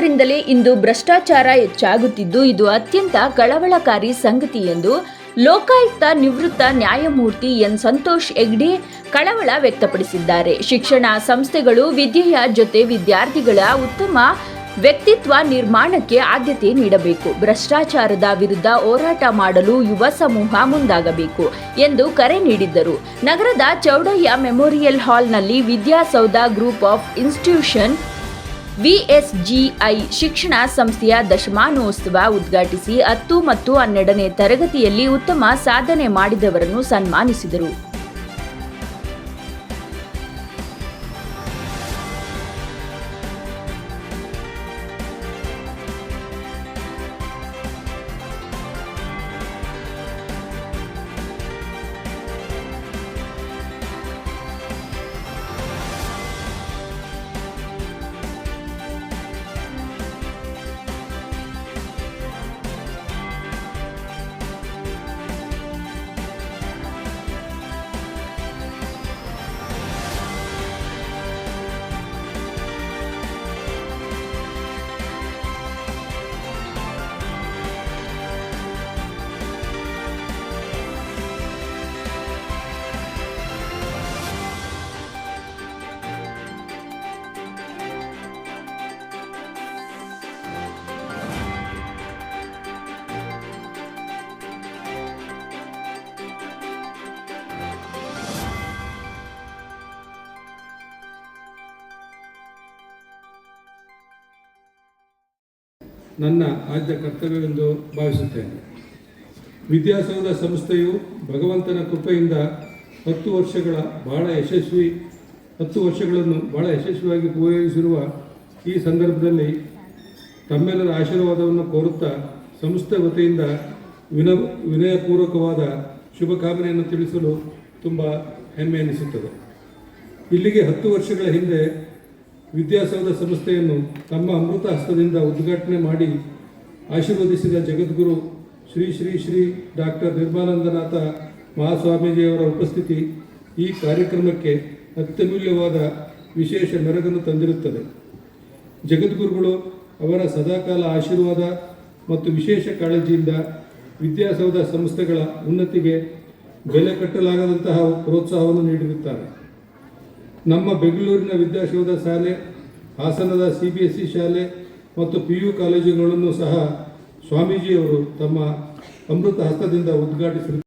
ಶಿಕ್ಷಕರಿಂದಲೇ ಇಂದು ಭ್ರಷ್ಟಾಚಾರ ಹೆಚ್ಚಾಗುತ್ತಿದ್ದು, ಇದು ಅತ್ಯಂತ ಕಳವಳಕಾರಿ ಸಂಗತಿ ಎಂದು ಲೋಕಾಯುಕ್ತ ನಿವೃತ್ತ ನ್ಯಾಯಮೂರ್ತಿ ಎನ್. ಸಂತೋಷ್ ಹೆಗ್ಡೆ ಕಳವಳ ವ್ಯಕ್ತಪಡಿಸಿದ್ದಾರೆ. ಶಿಕ್ಷಣ ಸಂಸ್ಥೆಗಳು ವಿದ್ಯೆಯ ಜೊತೆ ವಿದ್ಯಾರ್ಥಿಗಳ ಉತ್ತಮ ವ್ಯಕ್ತಿತ್ವ ನಿರ್ಮಾಣಕ್ಕೆ ಆದ್ಯತೆ ನೀಡಬೇಕು. ಭ್ರಷ್ಟಾಚಾರದ ವಿರುದ್ಧ ಹೋರಾಟ ಮಾಡಲು ಯುವ ಸಮೂಹ ಮುಂದಾಗಬೇಕು ಎಂದು ಕರೆ ನೀಡಿದ್ದರು. ನಗರದ ಚೌಡಯ್ಯ ಮೆಮೋರಿಯಲ್ ಹಾಲ್ನಲ್ಲಿ Vidyasoudha group of institution VSGI ಶಿಕ್ಷಣ ಸಂಸ್ಥೆಯ ದಶಮಾನೋತ್ಸವ ಉದ್ಘಾಟಿಸಿ ಹತ್ತು ಮತ್ತು ಹನ್ನೆರಡನೇ ತರಗತಿಯಲ್ಲಿ ಉತ್ತಮ ಸಾಧನೆ ಮಾಡಿದವರನ್ನು ಸನ್ಮಾನಿಸಿದರು. ನನ್ನ ಆದ್ಯ ಕರ್ತವ್ಯವೆಂದು ಭಾವಿಸುತ್ತೇನೆ. ವಿದ್ಯಾಸೌಧ ಸಂಸ್ಥೆಯು ಭಗವಂತನ ಕೃಪೆಯಿಂದ ಹತ್ತು ವರ್ಷಗಳ ಬಹಳ ಯಶಸ್ವಿ, ಹತ್ತು ವರ್ಷಗಳನ್ನು ಬಹಳ ಯಶಸ್ವಿಯಾಗಿ ಪೂರೈಸಿರುವ ಈ ಸಂದರ್ಭದಲ್ಲಿ ತಮ್ಮೆಲ್ಲರ ಆಶೀರ್ವಾದವನ್ನು ಕೋರುತ್ತಾ ಸಂಸ್ಥೆ ವತಿಯಿಂದ ವಿನ ವಿನಯಪೂರ್ವಕವಾದ ಶುಭಕಾಮನೆಯನ್ನು ತಿಳಿಸಲು ತುಂಬ ಹೆಮ್ಮೆ ಎನಿಸುತ್ತದೆ. ಇಲ್ಲಿಗೆ ಹತ್ತು ವರ್ಷಗಳ ಹಿಂದೆ ವಿದ್ಯಾಸೌಧ ಸಂಸ್ಥೆಯನ್ನು ತಮ್ಮ ಅಮೃತ ಹಸ್ತದಿಂದ ಉದ್ಘಾಟನೆ ಮಾಡಿ ಆಶೀರ್ವದಿಸಿದ ಜಗದ್ಗುರು ಶ್ರೀ ಶ್ರೀ ಶ್ರೀ ಡಾಕ್ಟರ್ ನಿರ್ಮಾನಂದನಾಥ ಮಹಾಸ್ವಾಮೀಜಿಯವರ ಉಪಸ್ಥಿತಿ ಈ ಕಾರ್ಯಕ್ರಮಕ್ಕೆ ಅತ್ಯಮೂಲ್ಯವಾದ ವಿಶೇಷ ಮೆರಗನ್ನು ತಂದಿರುತ್ತದೆ. ಜಗದ್ಗುರುಗಳು ಅವರ ಸದಾಕಾಲ ಆಶೀರ್ವಾದ ಮತ್ತು ವಿಶೇಷ ಕಾಳಜಿಯಿಂದ ವಿದ್ಯಾಸೌಧ ಸಂಸ್ಥೆಗಳ ಉನ್ನತಿಗೆ ಬೆಲೆ ಕಟ್ಟಲಾಗದಂತಹ ಪ್ರೋತ್ಸಾಹವನ್ನು ನೀಡಿರುತ್ತಾರೆ. ನಮ್ಮ ಬೆಂಗಳೂರಿನ ವಿದ್ಯಾಶೋಧ ಶಾಲೆ, ಹಾಸನದ ಸಿ ಬಿ ಎಸ್ ಇ ಶಾಲೆ ಮತ್ತು ಪಿ ಯು ಕಾಲೇಜುಗಳನ್ನು ಸಹ ಸ್ವಾಮೀಜಿಯವರು ತಮ್ಮ ಅಮೃತ ಹಸ್ತದಿಂದ ಉದ್ಘಾಟಿಸಿರುತ್ತಾರೆ